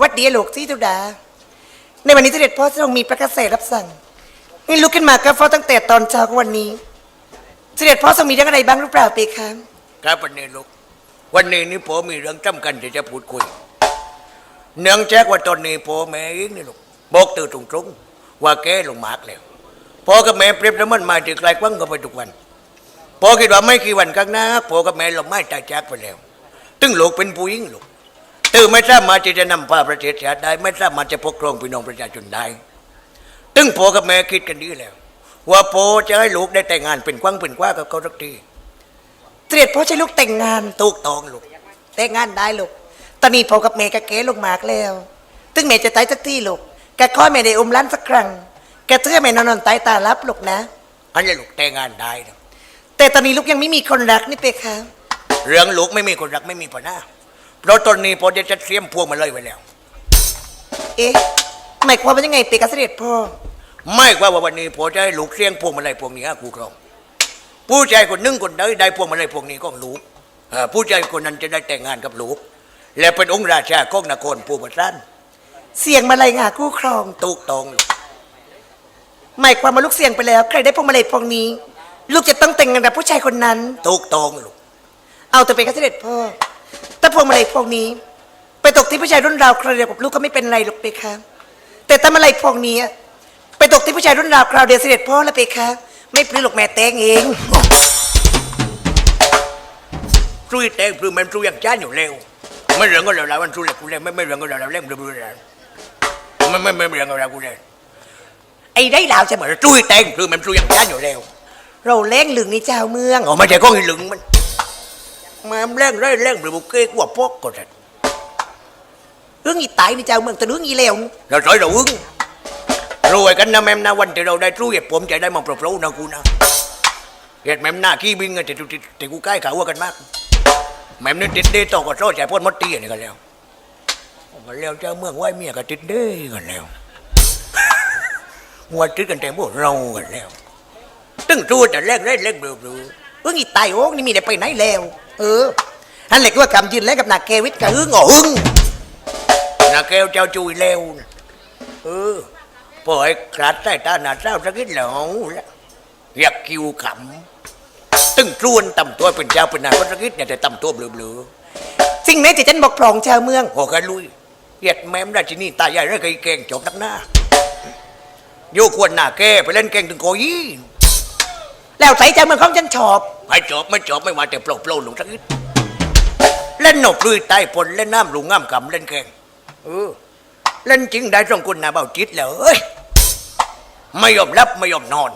วัดดีลูกที่ตุดา ในวันนี้เสด็จพ่อทรงมีประกาศเสรับสั่งให้ลุกขึ้นมาก็เฝ้าตั้งแต่ตอนเช้าของวันนี้ เสด็จพ่อทรงมีเรื่องอะไรบ้างหรือเปล่าเปคะครับวันนี้ลูก วันนี้นี่ผมมีเรื่องจำกันที่จะพูดคุย เนื่องจากว่าตอนนี้พ่อแม่เองนี่ลูกบอกตื่นตรงๆว่าแกลงมากแล้วพ่อกับแม่เปรียบเสมือนมาที่ไกลกว้างกันไปทุกวันพ่อคิดว่าไม่กี่วันข้างหน้าพ่อกับแม่ลงไม้ตายจากไปแล้วตึงลูกเป็นผู้หญิงลูก ตื่นไม่สามารถที่จะนำพาประเทศชาติได้ ไม่สามารถจะปกครองพี่น้องประชาชนได้ตึงพ่อกับแม่คิดกันดีแล้ว ว่าพ่อจะให้ลูกได้แต่งงานเป็นกว้างเป็นกว้ากับเขาสักทีเสด็จพ่อใช้ลูกแต่งงานถูกต้องลูกแต่งงานได้ลูกตอนนี้พ่อกับแม่ก็เก๋ลงมากแล้ว ตึงแม่จะตายสักที่ลูกแกข้อแม่ได้อมล้านสักครั้งแกเชื่อแม่นอนนอนตายตาลับลูกนะอันนี้ลูกแต่งงานได้แต่ตอนนี้ลูกยังไม่มีคนรักนี่เปคะเรื่องลูกไม่มีคนรักไม่มีปัญหา เพราะตอนนี้พอจะจัดเตรียมพวงมาเลยไว้แล้ว เอ๊ะหมายความว่ายังไงเปคะเสด็จพ่อไม่ว่าว่าวันนี้พอจะให้ลูกเสียงพวงมาลัยพวงนี้ให้ครูครองผู้ชายคนหนึ่งคนใดได้พวงมาลัยพวงนี้ก็ลูกเอ่อผู้ชายคนนั้นจะได้แต่งงานกับลูก และเป็นองค์ราชาของนครภูมิรันเสียงมาลัยงาคู่ครองถูกต้องลูกหมายความว่าลูกเสียงไปแล้ว ใครได้พวงมาลัยพวงนี้ ลูกจะต้องแต่งงานกับผู้ชายคนนั้นถูกต้องลูกเอาแต่เป็นข้าเสด็จพ่อ ถ้าพวงมาลัยพวงนี้ ไปตกที่ผู้ชายรุ่นราวคราวเดียวกับลูกก็ไม่เป็นไรหรอกเปคะแต่ถ้ามาลัยพวงนี้อะไปตกที่ผู้ชายรุ่นราวคราวเดียวเสด็จพ่อแล้วเปคะไม่ปลื้มหรอกแม่แต่งเองช่วยแต่งพรือมันช่วยอย่างจ้านอยู่เร็วไม่เรื่องก็แล้วแล้วมันช่วยกูเลยไม่ไม่เรื่องก็แล้วแล้วเล่มเรื่อยๆไม่ไม่ไม่เรื่องก็แล้วกูเลยไอ้ได้ดาวจะเหมือนมันช่วยแต่งพรือมันช่วยอย่างจ้านอยู่เร็วเราเล่งหลึงในเจ้าเมืองอ๋อไม่ใช่ก้องหินหลึงมัน มาเร่งเร่งเร่งหรือบุกเก้กว่าพวกก็ได้เรื่องอีตายในเจ้าเมืองต่เรื่องอีเลวเราใช้เราอึ้งรวยกันนะแม่นะวันที่เราได้รู้เหตุผมจะได้มาปรับรู้นะกูนะเหตุแม่หน้าขี้บิงอะแต่แต่แต่กูใกล้เขาว่ากันมาก แม่นี่ติดเด้ต่อกับโซ่ใจพ่นมดตีอันนี้กันแล้วกันแล้วเจ้าเมืองไหวเมียก็ติดเด้กันแล้วหัวติดกันแต่พวกเรากันแล้วตึ้งจูดแต่แรกแรกแรกเบลอเบล อเรื่องอีตายโอ้นี่มีแต่ไปไหนแล้วเอออันเหล็กว่ากำยืนแล้วกับนาเกวิทกับกะอึ้งอ๋ออึ้งนะแก้วเจ้าจุยเลวนะเออพอไอ้กราดใต้ตาหนาเศร้าสักนิดแล้วอยากคิวขำตึ้งจวนต่ำตัวเป็นเจ้าเป็นนายคนสักนิดเนี่ยแต่ต่ำตัวเบลอสิ่งไหนจะฉันบอกพรองชาวเมืองๆพอกันลุยเหยียดแม่มราชินีตายใหญ่แล้วเคยแกงจบนักหน้าโยควรหน้าแกไปเล่นแกงถึงโกยี่แล้วใส่ชาวเมืองของฉันชอบ ไม่จบไม่จบไม่ว่าแต่โปร่โปร่ลงสักนิดเล่นหนกลุยใต้พลเล่นน้ำลุงง่ามกำเล่นแข่งเออเล่นจริงได้สองคนนะเบาจิตแล้วเอ้ยไม่ยอมรับไม่ยอมนอน